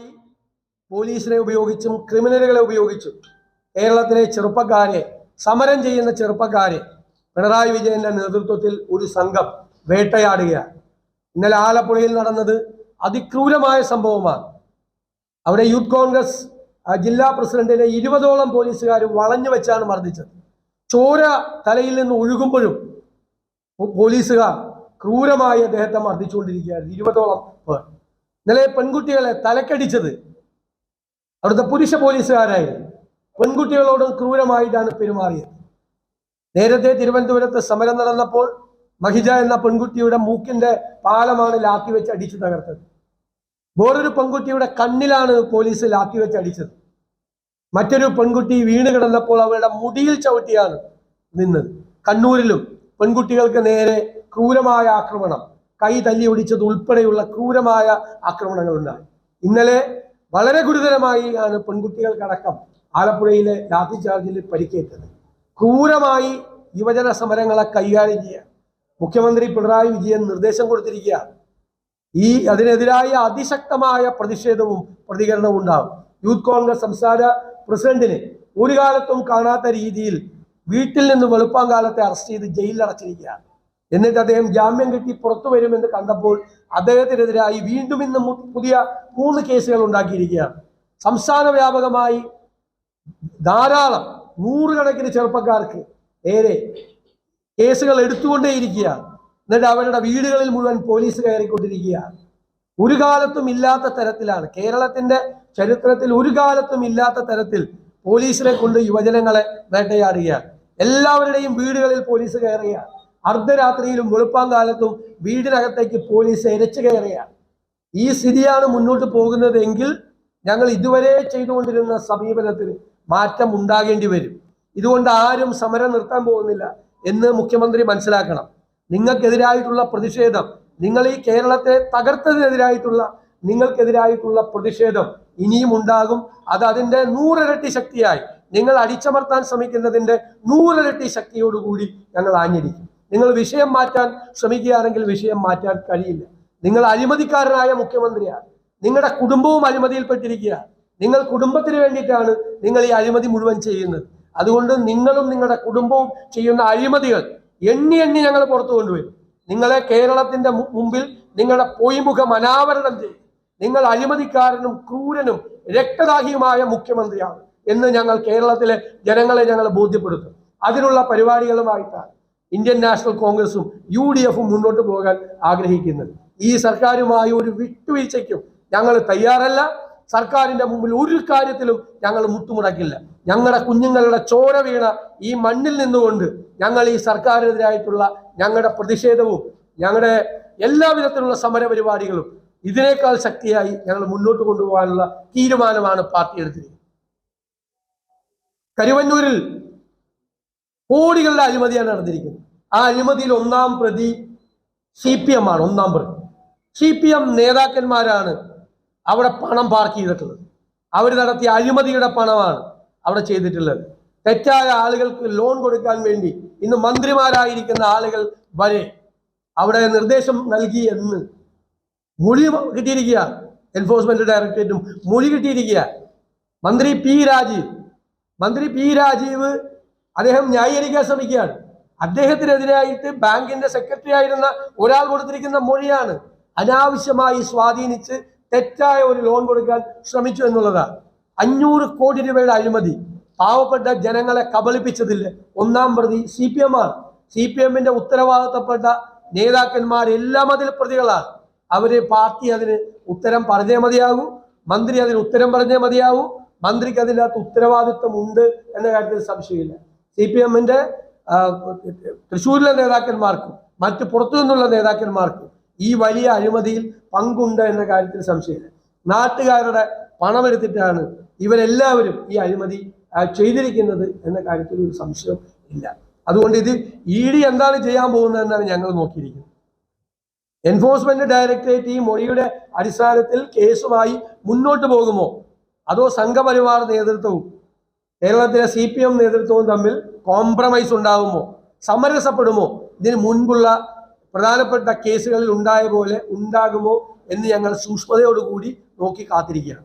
നിരന്തരമായി പോലീസിനെ ഉപയോഗിച്ചും ക്രിമിനലുകളെ ഉപയോഗിച്ചും കേരളത്തിലെ ചെറുപ്പക്കാരെ സമരം ചെയ്യുന്ന ചെറുപ്പക്കാരെ പിണറായി വിജയന്റെ നേതൃത്വത്തിൽ ഒരു സംഘം വേട്ടയാടുകയാണ്. ഇന്നലെ ആലപ്പുഴയിൽ നടന്നത് അതിക്രൂരമായ സംഭവമാണ്. അവിടെ യൂത്ത് കോൺഗ്രസ് ജില്ലാ പ്രസിഡന്റിനെ ഇരുപതോളം പോലീസുകാർ വളഞ്ഞു വെച്ചാണ് മർദ്ദിച്ചത്. ചോര തലയിൽ നിന്ന് ഒഴുകുമ്പോഴും പോലീസുകാർ ക്രൂരമായി അദ്ദേഹത്തെ മർദ്ദിച്ചുകൊണ്ടിരിക്കുകയായിരുന്നു. ഇരുപതോളം പേർ. ഇന്നലെ പെൺകുട്ടികളെ തലക്കടിച്ചത് അവിടുത്തെ പുരുഷ പോലീസുകാരായിരുന്നു. പെൺകുട്ടികളോടും ക്രൂരമായിട്ടാണ് പെരുമാറിയത്. നേരത്തെ തിരുവനന്തപുരത്ത് സമരം നടന്നപ്പോൾ മഹിജ എന്ന പെൺകുട്ടിയുടെ മൂക്കിന്റെ പാലമാണ് ലാത്തി വെച്ച് അടിച്ചു തകർത്തത്. വേറൊരു പെൺകുട്ടിയുടെ കണ്ണിലാണ് പോലീസ് ലാത്തി വെച്ച് അടിച്ചത്. മറ്റൊരു പെൺകുട്ടി വീണ് കിടന്നപ്പോൾ അവരുടെ മുടിയിൽ ചവിട്ടിയാണ് നിന്നത്. കണ്ണൂരിലും പെൺകുട്ടികൾക്ക് നേരെ ക്രൂരമായ ആക്രമണം. കൈ തല്ലി ഒടിച്ചത് ഉൾപ്പെടെയുള്ള ക്രൂരമായ ആക്രമണങ്ങൾ ഉണ്ടായി ഇന്നലെ വളരെ ഗുരുതരമായി ആണ് പെൺകുട്ടികൾക്കടക്കം ആലപ്പുഴയിലെ ലാത്തി ചാർജിൽ പരിക്കേറ്റത്. ക്രൂരമായി യുവജന സമരങ്ങളെ കൈകാര്യം ചെയ്യുക. മുഖ്യമന്ത്രി പിണറായി വിജയൻ നിർദ്ദേശം കൊടുത്തിരിക്കുക. ഈ അതിനെതിരായ അതിശക്തമായ പ്രതിഷേധവും പ്രതികരണവും ഉണ്ടാകും യൂത്ത് കോൺഗ്രസ് സംസ്ഥാന പ്രസിഡന്റിനെ ഒരു കാലത്തും കാണാത്ത രീതിയിൽ വീട്ടിൽ നിന്ന് വെളുപ്പാങ്കാലത്തെ അറസ്റ്റ് ചെയ്ത് ജയിലിൽ അടച്ചിരിക്കുകയാണ്. എന്നിട്ട് അദ്ദേഹം ജാമ്യം കിട്ടി പുറത്തു വരുമെന്ന് കണ്ടപ്പോൾ അദ്ദേഹത്തിനെതിരായി വീണ്ടും ഇന്ന് പുതിയ മൂന്ന് കേസുകൾ ഉണ്ടാക്കിയിരിക്കുകയാണ്. സംസ്ഥാന വ്യാപകമായി ധാരാളം നൂറുകണക്കിന് ചെറുപ്പക്കാർക്ക് ഏറെ കേസുകൾ എടുത്തുകൊണ്ടേയിരിക്കുകയാണ്. എന്നിട്ട് അവരുടെ വീടുകളിൽ മുഴുവൻ പോലീസ് കയറിക്കൊണ്ടിരിക്കുകയാണ്. ഒരു കാലത്തും ഇല്ലാത്ത തരത്തിലാണ്. കേരളത്തിന്റെ ചരിത്രത്തിൽ ഒരു കാലത്തും ഇല്ലാത്ത തരത്തിൽ പോലീസിനെ കൊണ്ട് യുവജനങ്ങളെ വേട്ടയാടുകയാണ്. എല്ലാവരുടെയും വീടുകളിൽ പോലീസ് കയറുകയാണ്. അർദ്ധരാത്രിയിലും വെളുപ്പാങ്കാലത്തും വീടിനകത്തേക്ക് പോലീസ് എരച്ചു കയറുകയാണ്. ഈ സ്ഥിതിയാണ് മുന്നോട്ട് പോകുന്നതെങ്കിൽ ഞങ്ങൾ ഇതുവരെ ചെയ്തുകൊണ്ടിരുന്ന സമീപനത്തിന് മാറ്റം ഉണ്ടാകേണ്ടി വരും. ഇതുകൊണ്ട് ആരും സമരം നിർത്താൻ പോകുന്നില്ല എന്ന് മുഖ്യമന്ത്രി മനസ്സിലാക്കണം. നിങ്ങൾക്കെതിരായിട്ടുള്ള പ്രതിഷേധം നിങ്ങൾ ഈ കേരളത്തെ തകർത്തതിനെതിരായിട്ടുള്ള നിങ്ങൾക്കെതിരായിട്ടുള്ള പ്രതിഷേധം ഇനിയും ഉണ്ടാകും. അത് അതിന്റെ നൂറിരട്ടി ശക്തിയായി. നിങ്ങൾ അടിച്ചമർത്താൻ ശ്രമിക്കുന്നതിന്റെ നൂറിരട്ടി ശക്തിയോടുകൂടി ഞങ്ങൾ ആഞ്ഞിരിക്കും നിങ്ങൾ വിഷയം മാറ്റാൻ ശ്രമിക്കുകയാണെങ്കിൽ വിഷയം മാറ്റാൻ കഴിയില്ല. നിങ്ങൾ അഴിമതിക്കാരനായ മുഖ്യമന്ത്രിയാണ്. നിങ്ങളുടെ കുടുംബവും അഴിമതിയിൽപ്പെട്ടിരിക്കുകയാണ് നിങ്ങൾ കുടുംബത്തിന് വേണ്ടിയിട്ടാണ് നിങ്ങൾ ഈ അഴിമതി മുഴുവൻ ചെയ്യുന്നത്. അതുകൊണ്ട് നിങ്ങളും നിങ്ങളുടെ കുടുംബവും ചെയ്യുന്ന അഴിമതികൾ എണ്ണി എണ്ണി ഞങ്ങൾ പുറത്തു കൊണ്ടുവരും. നിങ്ങളെ കേരളത്തിന്റെ മുമ്പിൽ നിങ്ങളുടെ പൊയ്മുഖം അനാവരണം ചെയ്യും. നിങ്ങൾ അഴിമതിക്കാരനും ക്രൂരനും രക്തദാഹിയുമായ മുഖ്യമന്ത്രിയാണ് എന്ന് ഞങ്ങൾ കേരളത്തിലെ ജനങ്ങളെ ഞങ്ങൾ ബോധ്യപ്പെടുത്തും. അതിനുള്ള പരിപാടികളുമായിട്ടാണ് ഇന്ത്യൻ നാഷണൽ കോൺഗ്രസും യു ഡി എഫും മുന്നോട്ട് പോകാൻ ആഗ്രഹിക്കുന്നത്. ഈ സർക്കാരുമായി ഒരു വിട്ടുവീഴ്ചയ്ക്കും ഞങ്ങൾ തയ്യാറല്ല. സർക്കാരിന്റെ മുമ്പിൽ ഒരു കാര്യത്തിലും ഞങ്ങൾ മുട്ടുമുടക്കില്ല. ഞങ്ങളുടെ കുഞ്ഞുങ്ങളുടെ ചോര വീണ ഈ മണ്ണിൽ നിന്നുകൊണ്ട് ഞങ്ങൾ ഈ സർക്കാരിനെതിരായിട്ടുള്ള ഞങ്ങളുടെ പ്രതിഷേധവും ഞങ്ങളുടെ എല്ലാവിധത്തിലുള്ള സമര പരിപാടികളും ഇതിനേക്കാൾ ശക്തിയായി ഞങ്ങൾ മുന്നോട്ട് കൊണ്ടുപോകാനുള്ള തീരുമാനമാണ് പാർട്ടി എടുത്തിരിക്കുന്നത്. കരുവന്നൂരിൽ കോടികളുടെ അഴിമതിയാണ് നടന്നിരിക്കുന്നത്. ആ അഴിമതിയിൽ ഒന്നാം പ്രതി സി പി എം ആണ് ഒന്നാം പ്രതി. സി പി എം നേതാക്കന്മാരാണ് അവിടെ പണം പാർക്ക് ചെയ്തിട്ടുള്ളത്. അവർ നടത്തിയ അഴിമതിയുടെ പണമാണ് അവിടെ ചെയ്തിട്ടുള്ളത്. തെറ്റായ ആളുകൾക്ക് ലോൺ കൊടുക്കാൻ വേണ്ടി ഇന്ന് മന്ത്രിമാരായിരിക്കുന്ന ആളുകൾ വരെ അവിടെ നിർദ്ദേശം നൽകി എന്ന് മൊഴി കിട്ടിയിരിക്കുക എൻഫോഴ്സ്മെന്റ് ഡയറക്ടറേറ്റും മൊഴി കിട്ടിയിരിക്കുക മന്ത്രി പി രാജീവ് മന്ത്രി പി രാജീവ് അദ്ദേഹം ന്യായീകരിക്കാൻ ശ്രമിക്കുകയാണ്. അദ്ദേഹത്തിനെതിരായിട്ട് ബാങ്കിന്റെ സെക്രട്ടറി ആയിരുന്ന ഒരാൾ കൊടുത്തിരിക്കുന്ന മൊഴിയാണ് അനാവശ്യമായി സ്വാധീനിച്ച് തെറ്റായ ഒരു ലോൺ കൊടുക്കാൻ ശ്രമിച്ചു എന്നുള്ളതാണ്. അഞ്ഞൂറ് കോടി രൂപയുടെ അഴിമതി പാവപ്പെട്ട ജനങ്ങളെ കബളിപ്പിച്ചതിൽ ഒന്നാം പ്രതി സി പി എം ആണ്. സി പി എമ്മിന്റെ ഉത്തരവാദിത്തപ്പെട്ട നേതാക്കന്മാരെല്ലാം അതിൽ പ്രതികളാണ്. അവർ പാർട്ടി അതിന് ഉത്തരം പറഞ്ഞേ മതിയാകൂ മന്ത്രി അതിന് ഉത്തരം പറഞ്ഞേ മതിയാകൂ മന്ത്രിക്ക് അതിനകത്ത് ഉത്തരവാദിത്വം ഉണ്ട് എന്ന കാര്യത്തിൽ സംശയമില്ല. സി പി എമ്മിന്റെ തൃശ്ശൂരിലെ നേതാക്കന്മാർക്കും മറ്റ് പുറത്തു നിന്നുള്ള നേതാക്കന്മാർക്കും ഈ വലിയ അഴിമതിയിൽ പങ്കുണ്ട് എന്ന കാര്യത്തിൽ സംശയമില്ല. നാട്ടുകാരുടെ പണമെടുത്തിട്ടാണ് ഇവരെല്ലാവരും ഈ അഴിമതി ചെയ്തിരിക്കുന്നത് എന്ന കാര്യത്തിൽ ഒരു സംശയം ഇല്ല. അതുകൊണ്ട് ഇത് ഇ ഡി എന്താണ് ചെയ്യാൻ പോകുന്നതെന്നാണ് ഞങ്ങൾ നോക്കിയിരിക്കുന്നത്. എൻഫോഴ്സ്മെന്റ് ഡയറക്ടറേറ്റ് ഈ മൊഴിയുടെ അടിസ്ഥാനത്തിൽ കേസുമായി മുന്നോട്ട് പോകുമോ? അതോ സംഘപരിവാർ നേതൃത്വവും കേരളത്തിലെ സി പി എം നേതൃത്വവും തമ്മിൽ കോംപ്രമൈസ് ഉണ്ടാകുമോ സമരസപ്പെടുമോ? ഇതിന് മുൻപുള്ള പ്രധാനപ്പെട്ട കേസുകളിൽ ഉണ്ടായ പോലെ ഉണ്ടാകുമോ എന്ന് ഞങ്ങൾ സൂക്ഷ്മതയോടുകൂടി നോക്കി കാത്തിരിക്കുകയാണ്.